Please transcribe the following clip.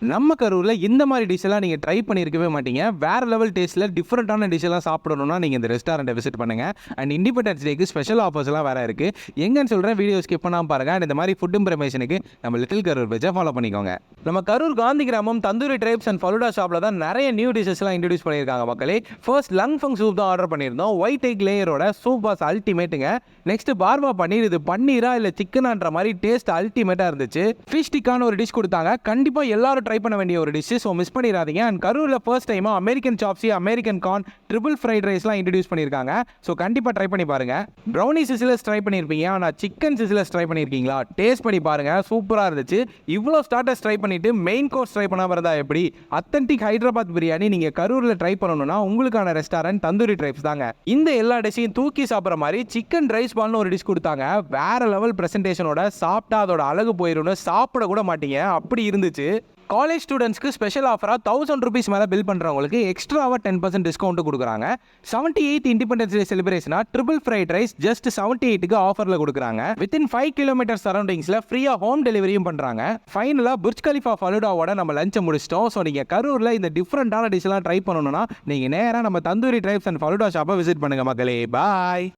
நம்ம கரூரில் இந்த மாதிரி டிஷ்ஷெல்லாம் நீங்கள் ட்ரை பண்ணியிருக்கவே மாட்டீங்க. வேறு லெவல் டேஸ்ட்டில் டிஃப்ரெண்ட்டான டிஷ்ஷெல்லாம் சாப்பிடணும்னா நீங்கள் இந்த ரெஸ்டாரண்ட்டை விசிட் பண்ணுங்க. அண்ட் இண்டிபெண்டன்ஸ் டேக்கு ஸ்பெஷல் ஆஃபர்ஸ்லாம் வேறு இருக்குது எங்கன்னு சொல்கிறேன் வீடியோ ஸ்கிப் பண்ணாமல் பாருங்கள் அண்ட் இந்த மாதிரி ஃபுட் இம்ப்ரமேஷனுக்கு நம்ம லிட்டில் கரூர் பேஜை ஃபாலோ பண்ணிக்கோங்க. நம்ம கரூர் காந்தி கிராமம் தந்தூரி ட்ரைப்ஸ் அண்ட் ஃபலூடா ஷாப்பில் தான் நிறைய நியூ டிஷ்ஷஸ்லாம் இன்ட்ரடியூஸ் பண்ணியிருக்காங்க மக்களே. ஃபர்ஸ்ட் லங் ஃபங் சூப் தான் ஆர்டர் பண்ணியிருந்தோம். ஒயிட் எக் லேயரோட சூப் வாஸ் அல்டிமேட்டுங்க நெக்ஸ்ட் பார்பா பன்னீர் இது பன்னீரா இல்லை சிக்கனான்ற மாதிரி டேஸ்ட் அல்டிமேட்டாக இருந்துச்சு. ஃபிஷ் டிக்கான ஒரு டிஷ் கொடுத்தாங்க. கண்டிப்பாக எல்லாரும் ட்ரை பண்ண வேண்டிய ஒரு டிஷ்ஷு ஸோ மிஸ் பண்ணிடாதீங்க. அண்ட் கரூரில் ஃபர்ஸ்ட் டைமாக American chopsuey American corn triple fried ரைஸ்லாம் introduce பண்ணியிருக்காங்க. ஸோ கண்டிப்பாக ட்ரை பண்ணி பாருங்கள் ப்ரௌனி சிசிலஸ் ட்ரை பண்ணியிருப்பீங்க. ஆனால் சிக்கன் சிசிலஸ் ட்ரை பண்ணியிருக்கீங்களா? டேஸ்ட் பண்ணி பாருங்க. சூப்பராக இருந்துச்சு. இவ்வளோ ஸ்டார்டர்ஸ் ட்ரை பண்ணிவிட்டு மெயின் கோர்ஸ் ட்ரை பண்ணாமல் இருந்தா எப்படி? அத்தன்டிக் ஹைதராபாத் பிரியாணி நீங்கள் கரூரில் ட்ரை பண்ணணும்னா உங்களுக்கான ரெஸ்டாரண்ட் தந்தூரி ட்ரைப்ஸ் தாங்க. இந்த எல்லா டிஷ்ஷையும் தூக்கி சாப்பிட்ற மாதிரி சிக்கன் ரைஸ் பால்னு ஒரு டிஷ் கொடுத்தாங்க. வேற லெவல் ப்ரெசன்டேஷனோட சாப்பிட்டா அதோட அழகு போயிடும்னு சாப்பிட கூட மாட்டீங்க. அப்படி இருந்துச்சு. காலேஜ் ஸ்டூடெண்ட்ஸ்க்கு ஸ்பெஷல் ஆஃபராக தௌசண்ட் ருபீஸ் மேலே பில் பண்ணுறவங்களுக்கு எக்ஸ்ட்ராவாக டென் பர்சன்ட் டிஸ்கவுண்ட் கொடுக்குறாங்க. Seventy eight independence day செலிப்ரேஷனாக triple fried rice just seventy எயிட்டுக்கு ஆஃபரில் கொடுக்குறாங்க. வித்தின் ஃபைவ் கிலோமீட்டர் சரௌண்டிங்ஸில் ஃப்ரீயாக ஹோம் டெலிவரியும் பண்ணுறாங்க ஃபைனலாக புர்ஜ் கலிஃபா ஃபலுடாவோட நம்ம லஞ்சை முடிச்சிட்டோம். ஸோ நீங்கள் கரூரில் இந்த டிஃப்ரெண்ட்டான டிஷ்லாம் ட்ரை பண்ணணும்னா நீங்கள் நேராக நம்ம தந்தூரி ட்ரைப்ஸ் அண்ட் ஃபலுடா ஷாப்பை விசிட் பண்ணுங்கள் மக்களே. பாய்